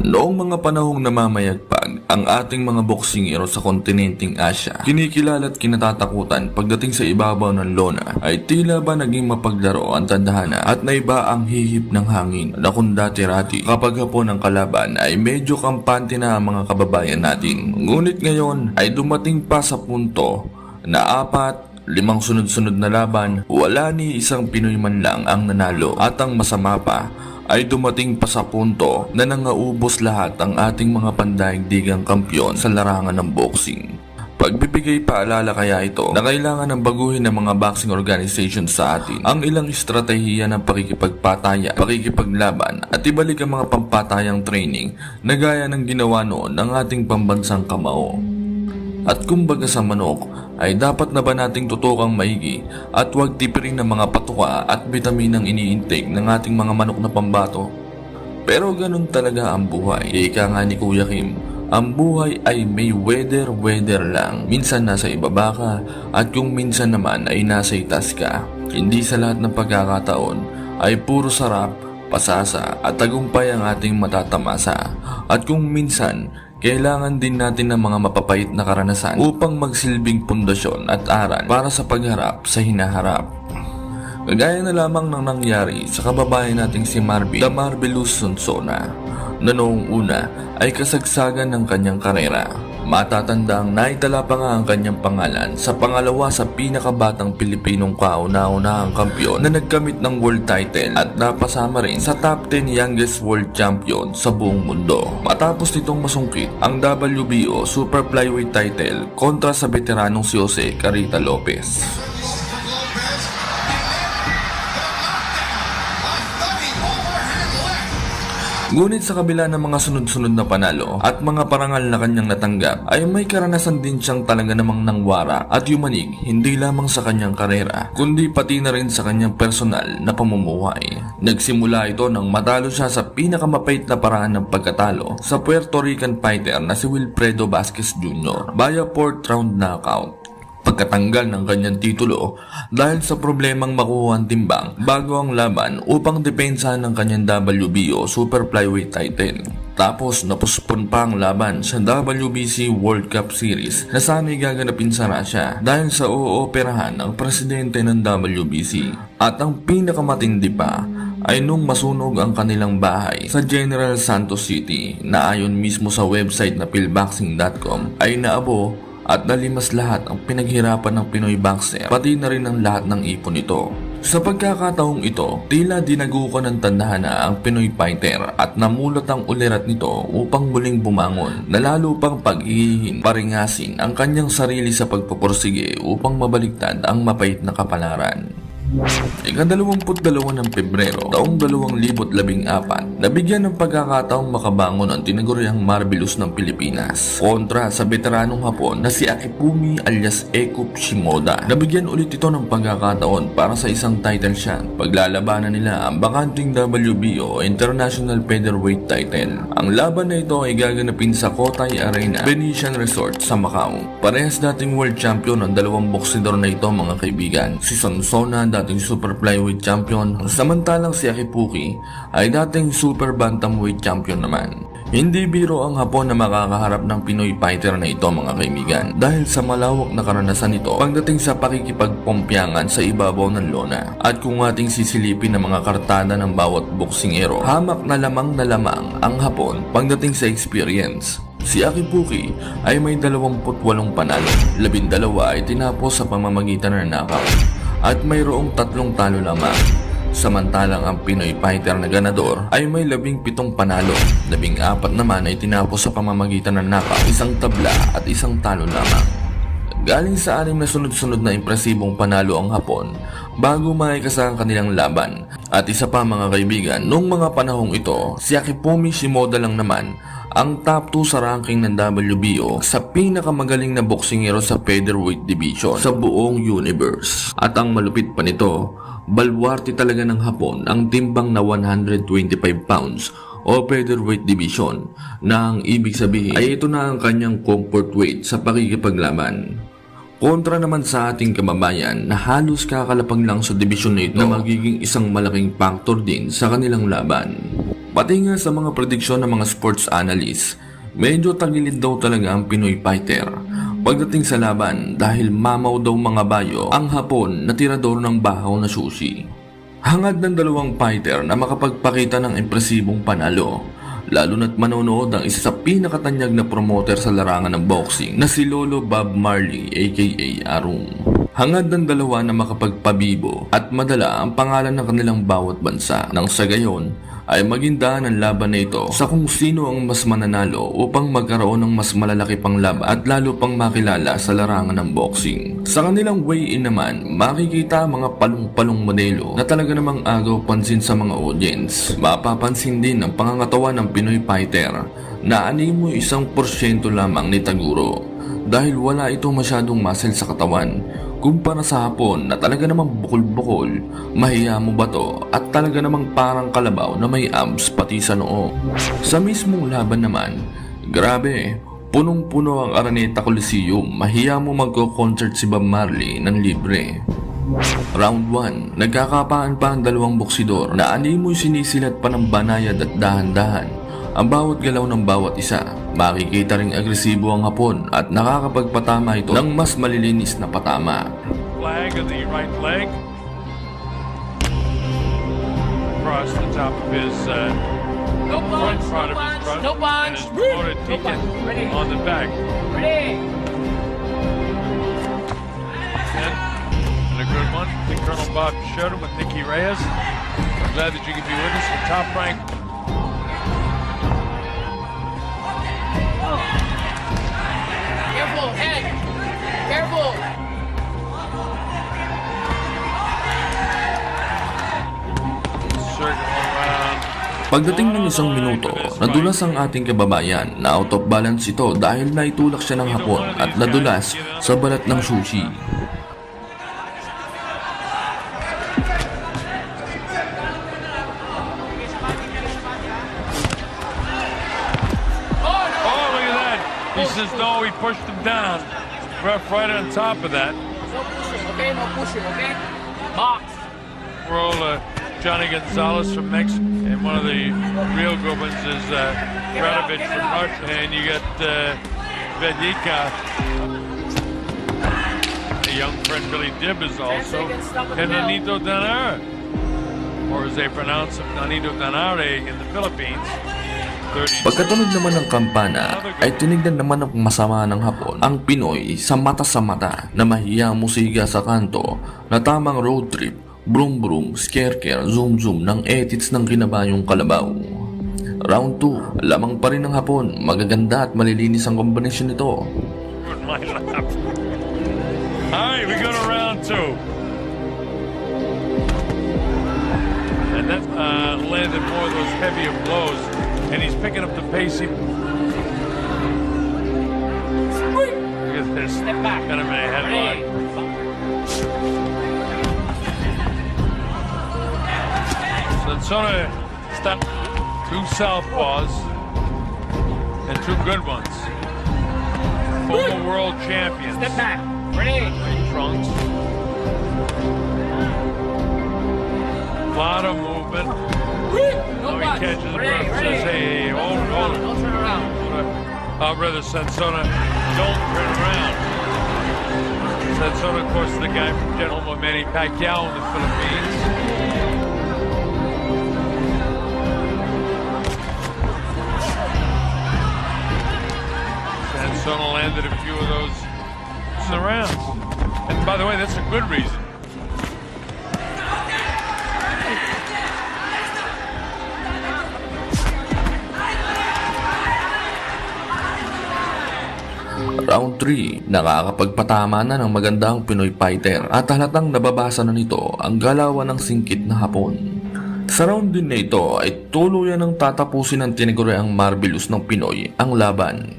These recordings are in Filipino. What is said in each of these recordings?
Noong mga panahong namamayagpag ang ating mga boksingero sa kontinenteng Asya, kinikilala at kinatatakutan pagdating sa ibabaw ng lona ay tila ba naging mapaglaro ang tandahana at naiba ang hihip ng hangin na kung dati-rati kapag hapon ang kalaban ay medyo kampante na ang mga kababayan natin. Ngunit ngayon ay dumating pa sa punto na apat Limang sunod-sunod na laban, wala ni isang Pinoy man lang ang nanalo at ang masama pa ay dumating pa sa punto na nangaubos lahat ang ating mga pandaigdigang kampyon sa larangan ng boxing. Pagbibigay paalala kaya ito na kailangan ng baguhin ng mga boxing organization sa atin ang ilang estratehiya ng pakikipagpataya, pakikipaglaban at ibalik ang mga pampatayang training na gaya ng ginawa noon ng ating pambansang kamao. At kumbaga sa manok ay dapat na ba nating tutukang maigi at huwag tipirin ng mga patuka at bitaminang iniintake ng ating mga manok na pambato. Pero ganun talaga ang buhay. Ika nga ni Kuya Kim, ang buhay ay may weather-weather lang. Minsan nasa ibaba ka at kung minsan naman ay nasa itas ka. Hindi sa lahat ng pagkakataon ay puro sarap, pasasa at tagumpay ang ating matatamasa. At kung minsan, kailangan din natin ng mga mapapait na karanasan upang magsilbing pundasyon at aral para sa pagharap sa hinaharap. Kagaya na lamang ng nangyari sa kababayan nating si Marvin, the Marvelous Sonsona, na noong una ay kasagsagan ng kanyang karera. Matatandang naitala pa nga ang kanyang pangalan sa pangalawa sa pinakabatang Pilipinong kauna-unahang kampyon na nagkamit ng world title at napasama rin sa top 10 youngest world champion sa buong mundo. Matapos nitong masungkit ang WBO Super Flyweight title kontra sa veteranong si Jose Carita Lopez. Ngunit sa kabila ng mga sunod-sunod na panalo at mga parangal na kanyang natanggap ay may karanasan din siyang talaga namang nangwara at yumanig hindi lamang sa kanyang karera kundi pati na rin sa kanyang personal na pamumuhay. Nagsimula ito nang matalo siya sa pinakamapait na paraan ng pagkatalo sa Puerto Rican fighter na si Wilfredo Vasquez Jr. via 4th round knockout pagkatanggal ng kanyang titulo dahil sa problemang makuha ang timbang bago ang laban upang depensahan ng kanyang WBO Super Flyweight title. Tapos napuspon pa ang laban sa WBC World Cup Series na sana'y gaganapin sa Russia dahil sa uoperahan ng presidente ng WBC. At ang pinakamatindi pa ay nung masunog ang kanilang bahay sa General Santos City na ayon mismo sa website na pillboxing.com ay naabo at nalimas lahat ang pinaghirapan ng Pinoy boxer pati na rin ang lahat ng ipon nito. Sa pagkakataong ito, tila dinagukan ng tandahana ang Pinoy fighter at namulat ang ulirat nito upang muling bumangon na lalo pang pag-ihihin, paringasin ang kanyang sarili sa pagpupursige upang mabaliktad ang mapait na kapalaran. Ikadalawamput dalawa ng Pebrero, taong 2014, nabigyan ng pagkakataong makabangon ang tinaguriang Marvelous ng Pilipinas kontra sa veteranong Hapon na si Akipumi alias Eko Shimoda. Nabigyan ulit ito ng pagkakataon para sa isang title shot. Paglalabanan nila ang bakanting WBO International Featherweight title. Ang laban na ito ay gaganapin sa Kotay Arena, Venetian Resort sa Macau. Parehas dating world champion ang dalawang boksidor na ito mga kaibigan. Si Sonsona dating super flyweight champion, samantalang si Akipuki ay dating super bantamweight champion naman. Hindi biro ang hapon na makakaharap ng Pinoy fighter na ito mga kaibigan dahil sa malawak na karanasan nito pagdating sa pakikipagpompyangan sa ibabaw ng lona. At kung ating sisilipin ng mga kartada ng bawat boksingero, hamak na lamang na lamang ang hapon pagdating sa experience. Si Akipuki ay may 28 panalo, 12 ay tinapos sa pamamagitan ng knockout at mayroong tatlong talo lamang. Samantalang ang Pinoy fighter na ganador ay may labing pitong panalo, labing apat naman ay tinapos sa pamamagitan ng knockout, isang tabla at isang talo lamang. Galing sa anim na sunod-sunod na impresibong panalo ang Hapon bago maikasa ang kanilang laban. At isa pa mga kaibigan, noong mga panahong ito, si Akipumi Shimoda lang naman ang top 2 sa ranking ng WBO sa pinakamagaling na boksingero sa featherweight division sa buong universe. At ang malupit pa nito, balwarte talaga ng Hapon ang timbang na 125 pounds o featherweight division na ang ibig sabihin ay ito na ang kanyang comfort weight sa pakikipaglaban. Kontra naman sa ating kababayan na halos kakalapag lang sa dibisyon na ito na magiging isang malaking factor din sa kanilang laban. Pati nga sa mga prediksyon ng mga sports analyst, medyo tagilid daw talaga ang Pinoy fighter. Pagdating sa laban, dahil mamaw daw mga bayo ang hapon na tirador ng bahaw na sushi. Hangad ng dalawang fighter na makapagpakita ng impresibong panalo. Lalo na't manonood ang isa sa pinakatanyag na promoter sa larangan ng boxing na si Lolo Bob Marley aka Arung. Hangad ng dalawa na makapagpabibo at madala ang pangalan ng kanilang bawat bansa nang sa gayon ay maging daan ang laban na ito sa kung sino ang mas mananalo upang magkaroon ng mas malalaki pang laban at lalo pang makilala sa larangan ng boxing. Sa kanilang weigh-in naman, makikita mga palong-palong modelo na talaga namang agaw pansin sa mga audience. Mapapansin din ang pangangatawan ng Pinoy fighter na animo isang porsyento lamang ni Taguro dahil wala ito masyadong muscle sa katawan kumpara sa hapon na talaga namang bukol-bukol, mahiya mo ba to at talaga namang parang kalabaw na may abs pati sa noo. Sa mismong laban naman, grabe, punong-puno ang Araneta Coliseum, mahiya mo magko-concert si Bob Marley ng libre. Round 1, nagkakapaan pa ang dalawang boksidor na animoy sinisilat pa ng banayad at dahan-dahan ang bawat galaw ng bawat isa. Makikita ring agresibo ang hapon at nakakapagpatama ito ng mas malilinis na patama. flag of the right leg. Across the top of his uh, No front punch, part no of his punch, front. no And punch. his promoted No Tiken punch. Ready. on the back. Ready. A good one to Colonel Bob Schroeder with Nicky Reyes. I'm glad that you could be with us. The top ranked Careful, head. Careful. Pagdating ng isang minuto, nadulas ang ating kababayan na out of balance ito dahil naitulak siya ng hapon at nadulas sa balat ng sushi. Down. Ref right on top of that. No pushing, okay? No pushing, okay? Box. Roll uh, Johnny Gonzalez from Mexico, and one of the real good ones is uh, Radovich from Russia, and you got uh, Vedika, a young friend Billy Dib, is also, and Nanito Danare, or as they pronounce him, Nanito Danare in the Philippines. 30 Pagkatunog naman ng kampana, ay tinignan naman ng masama ng hapon ang Pinoy sa mata sa mata na mahiya musiga sa kanto na tamang road trip, brum brum, scare care, zoom zoom ng edits ng kinabayong kalabaw. Round 2, lamang pa rin ng hapon, magaganda at malilinis ang kombinasyon nito. with my lap. All right, we go to round two. And that uh, landed more of those heavier blows, and he's picking up the pace. He... Look at this. Step back. Got him in a headlock. Ready. So it's sort of stop two southpaws and two good ones. Former world champions. Step back. Ready. trunks. Lot of movement. No he punch. catches Ready, says, hey, hold, hold around, it. Don't turn around. Brother Sansona, don't turn around. Sansona, of course, the guy from Gentleman Manny Pacquiao in the Philippines. Sansona landed a few of those rounds. And by the way, that's a good reason. Round 3, nakakapagpatama na ng magandang Pinoy fighter at halatang nababasa na nito ang galawan ng singkit na hapon. Sa round din na ito ay tuluyan ng tatapusin ng tinigureang Marvelous ng Pinoy ang laban.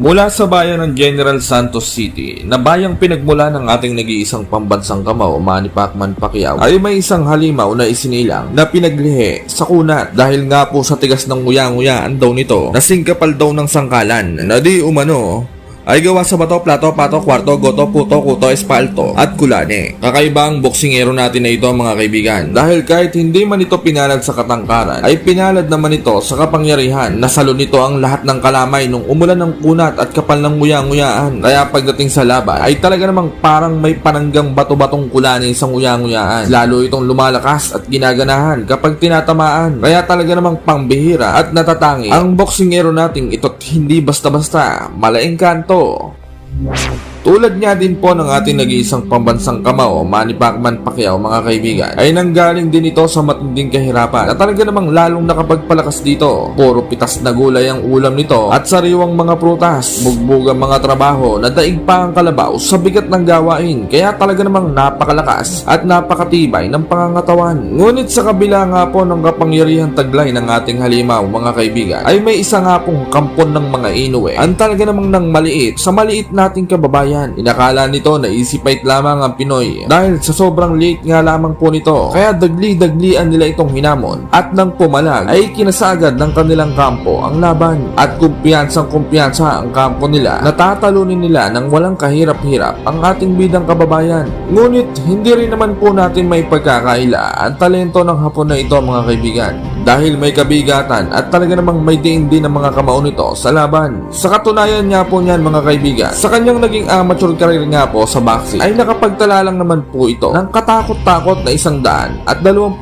Mula sa bayan ng General Santos City na bayang pinagmula ng ating nag-iisang pambansang kamao, Manny Pacman Pacquiao, ay may isang halimaw na isinilang na pinaglihi sa kunat dahil nga po sa tigas ng nguya-nguyaan daw nito na singkapal daw ng sangkalan na di umano ay gawa sa bato, plato, pato, kwarto, goto, puto, kuto, espalto at kulane. Kakaiba ang boksingero natin na ito mga kaibigan dahil kahit hindi man ito pinalad sa katangkaran ay pinalad naman ito sa kapangyarihan na salo nito ang lahat ng kalamay nung umulan ng kunat at kapal ng nguya-nguyaan. Kaya pagdating sa laban ay talaga namang parang may pananggang bato-batong kulane sa nguya-nguyaan. Lalo itong lumalakas at ginaganahan kapag tinatamaan. Kaya talaga namang pangbihira at natatangi ang boksingero nating ito't hindi basta-basta malaing kanto. to! Tulad nga din po ng ating nag-iisang pambansang kamao, Manny Pacman Pacquiao mga kaibigan, ay nanggaling din ito sa matinding kahirapan na talaga namang lalong nakapagpalakas dito. Puro pitas na gulay ang ulam nito at sariwang mga prutas, bugbog ang mga trabaho na daig pa ang kalabaw sa bigat ng gawain kaya talaga namang napakalakas at napakatibay ng pangangatawan. Ngunit sa kabila nga po ng kapangyarihan taglay ng ating halimaw mga kaibigan, ay may isa nga pong kampon ng mga inuwe ang talaga namang nang maliit sa maliit nating kababayan. Inakala nito na easy fight lamang ang Pinoy dahil sa sobrang late nga lamang po nito. Kaya dagli-daglian nila itong hinamon at nang pumalag ay kinasagad ng kanilang kampo ang laban at kumpiyansang kumpiyansa ang kampo nila natatalunin nila ng walang kahirap-hirap ang ating bidang kababayan. Ngunit hindi rin naman po natin may pagkakaila ang talento ng hapon na ito mga kaibigan dahil may kabigatan at talaga namang may diin ang mga kamao nito sa laban. Sa katunayan nga po niyan mga kaibigan, sa kanyang naging amateur career nga po sa boxing ay nakapagtala lang naman po ito ng katakot-takot na isang daan at 23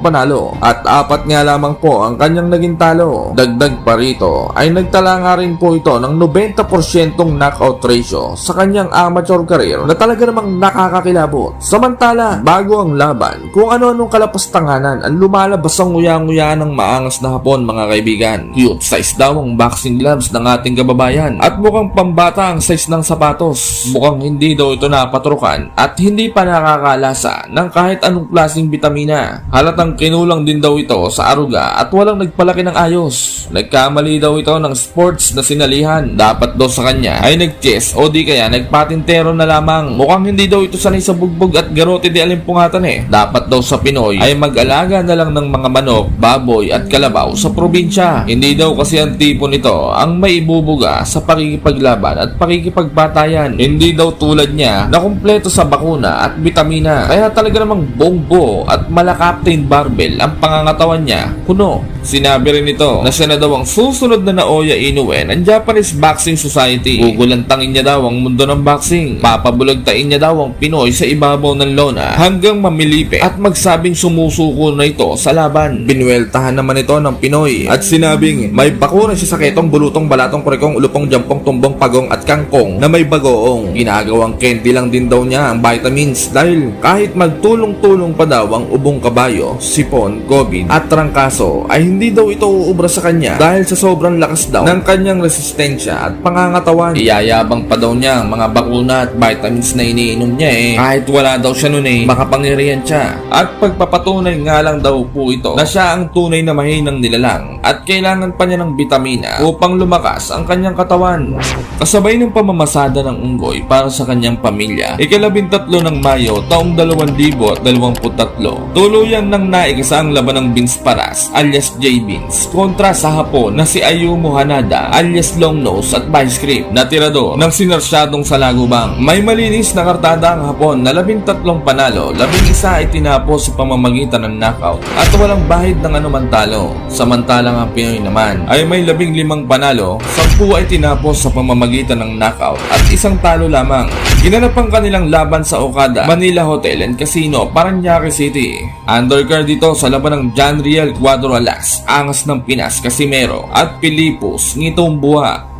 panalo at apat nga lamang po ang kanyang naging talo. Dagdag pa rito ay nagtala nga rin po ito ng 90% knockout ratio sa kanyang amateur career na talaga namang nakakakilabot. Samantala, bago ang laban, kung ano-anong kalapastanganan ang lumalabas ang nguya-nguya ng maangas na hapon mga kaibigan. Cute size daw ang boxing gloves ng ating kababayan at mukhang pambata ang size ng sapatos. Mukhang hindi daw ito napatrukan at hindi pa nakakalasa ng kahit anong klaseng bitamina. Halatang kinulang din daw ito sa aruga at walang nagpalaki ng ayos. Nagkamali daw ito ng sports na sinalihan. Dapat daw sa kanya ay nag-chess o di kaya nagpatintero na lamang. Mukhang hindi daw ito sanay sa bugbog at garote di alimpungatan eh. Dapat daw sa Pinoy ay mag-alaga na lang ng mga manok, baboy at kalabaw sa probinsya. Hindi daw kasi ang tipo nito ang may ibubuga sa pakikipaglaban at pakikipagpatayan. Hindi daw tulad niya na kumpleto sa bakuna at bitamina. Kaya talaga namang bongbo at malakaptain barbell ang pangangatawan niya. Kuno, sinabi rin ito na siya na daw ang susunod na Naoya Inoue ng Japanese Boxing Society. Gugulantangin niya daw ang mundo ng boxing. Papabulagtain niya daw ang Pinoy sa ibabaw ng lona hanggang mamilipi at magsabing sumusuko na ito sa laban. Binueltahan naman ito ng Pinoy at sinabing may bakuna siya sa ketong bulutong balatong kurikong ulupong jampong tumbong pagong at kangkong na may bagoong. Ginagawang candy lang din daw niya ang vitamins dahil kahit magtulong-tulong pa daw ang ubong kabayo, sipon, COVID at trangkaso ay hindi daw ito uubra sa kanya dahil sa sobrang lakas daw ng kanyang resistensya at pangangatawan. Iyayabang pa daw niya ang mga bakuna at vitamins na iniinom niya eh. Kahit wala daw siya nun eh, makapangyarihan siya. At pagpapatunay nga lang daw po ito na siya ang tunay na mahinang nilalang at kailangan pa niya ng bitamina upang lumakas ang kanyang katawan. Kasabay ng pamamasada ng unggoy para sa kanyang pamilya, ikalabintatlo ng Mayo taong 2023, tuluyan ng naigasa ang laban ng Vince Paras alias J. Vince kontra sa Hapon na si Ayumu Hanada alias Long Nose at Vice Grip na tirador ng sinarsyadong Salagubang. May malinis na kartada ang Hapon na labintatlong panalo, labing isa ay tinapos sa pamamagitan ng knockout at walang bahid ng anuman talo. Samantalang ang Pinoy naman ay may labing limang panalo, sampu ay tinapos sa pamamagitan ng knockout at isang talo lamang. Ginanap ang kanilang laban sa Okada, Manila Hotel and Casino, Paranaque City. Undercard dito sa laban ng John Riel Cuadro Alas, Angas ng Pinas, Casimero at Pilipos, Ngitong Buha.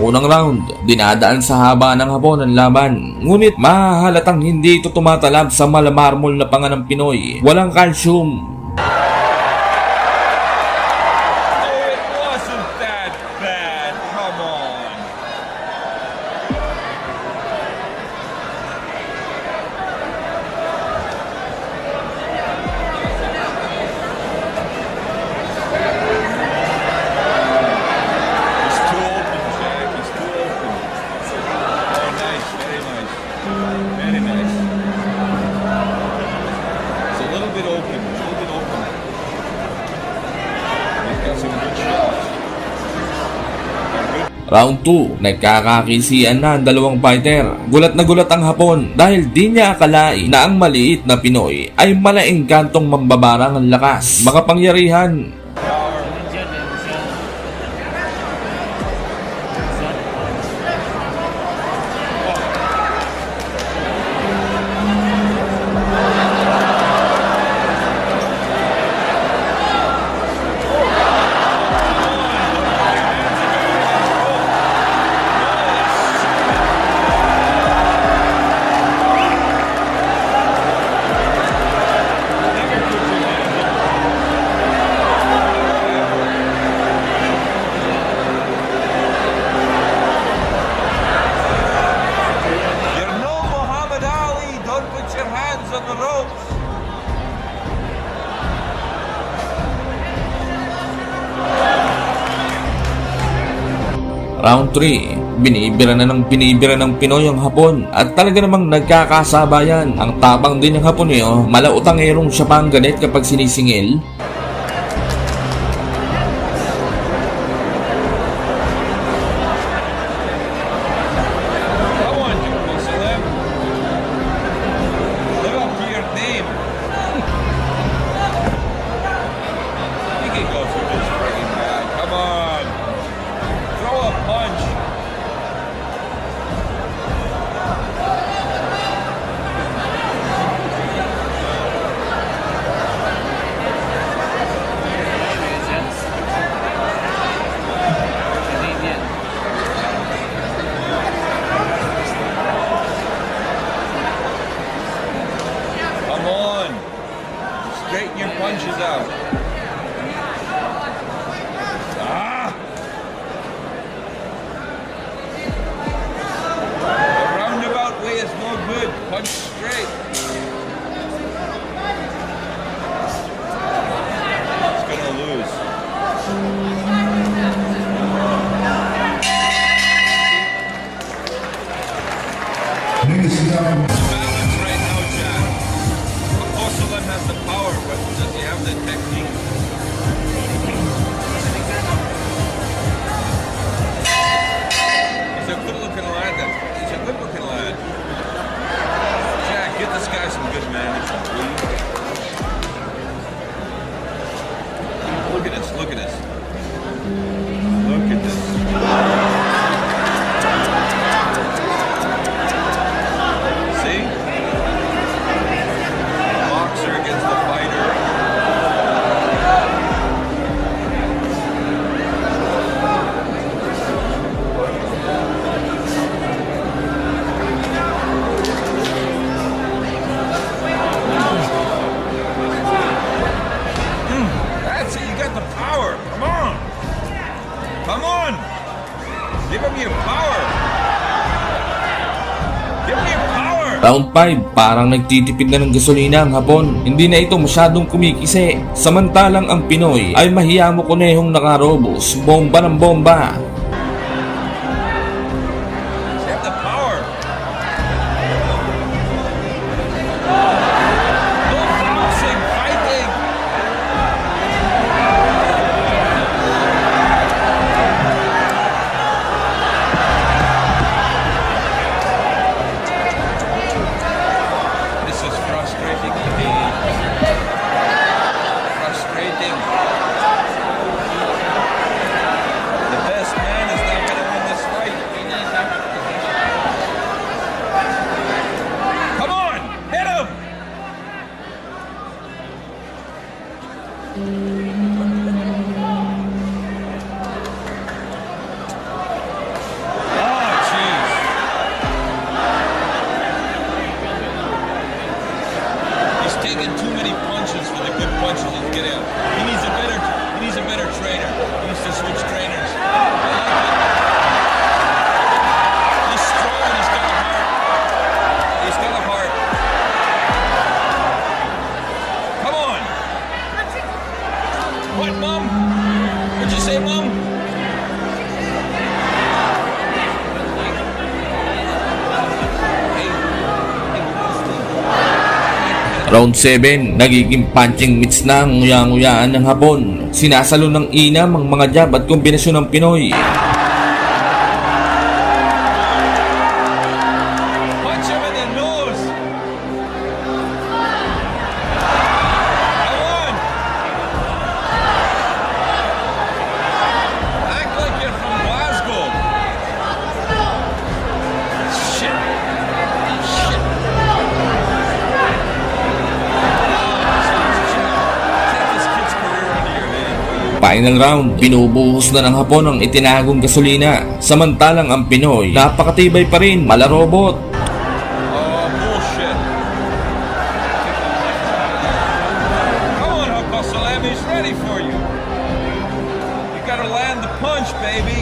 Unang round, dinadaan sa haba ng hapon ang laban. Ngunit mahahalatang hindi ito tumatalab sa malamarmol na panga ng Pinoy. Walang calcium. Round 2, nagkakakisian na ang dalawang fighter. Gulat na gulat ang Hapon dahil di niya akalain na ang maliit na Pinoy ay malaing kantong mambabarang ang lakas, makapangyarihan. Round 3, binibira na ng binibira ng Pinoy ang Hapon at talaga namang nagkakasabayan. Ang tapang din ng Hapon eh, oh. malautangerong siya pa ang ganit kapag sinisingil. Round 5, parang nagtitipid na ng gasolina ang Hapon. Hindi na ito masyadong kumikisi. Samantalang ang Pinoy ay mahiyamo kunehong nakarobos, bomba ng bomba. Round 7, nagiging punching mitts na ang nguyang-nguyaan ng Hapon. Sinasalo ng inam ang mga jab at kombinasyon ng Pinoy. Final round, binubuhos na ng Hapon ang itinagong gasolina. Samantalang ang Pinoy, napakatibay pa rin, malarobot. Oh, bullshit. Come on, he's ready for you. You gotta land the punch, baby.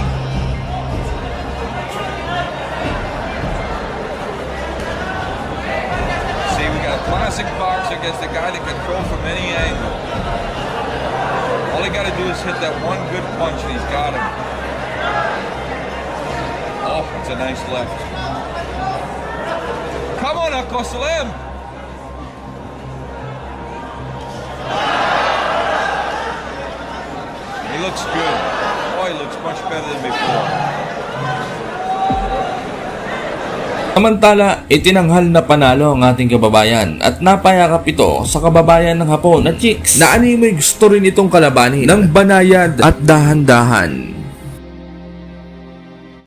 See, we got a classic boxer against a guy that can throw from any angle. All he gotta do is hit that one good punch and he's got him. Oh, it's a nice left. Come on, Uncle Salam. He looks good. Oh, he looks much better than before. Samantala, itinanghal na panalo ang ating kababayan at napayakap ito sa kababayan ng Hapon na chicks na animoy gusto rin itong kalabanin ng banayad at dahan-dahan.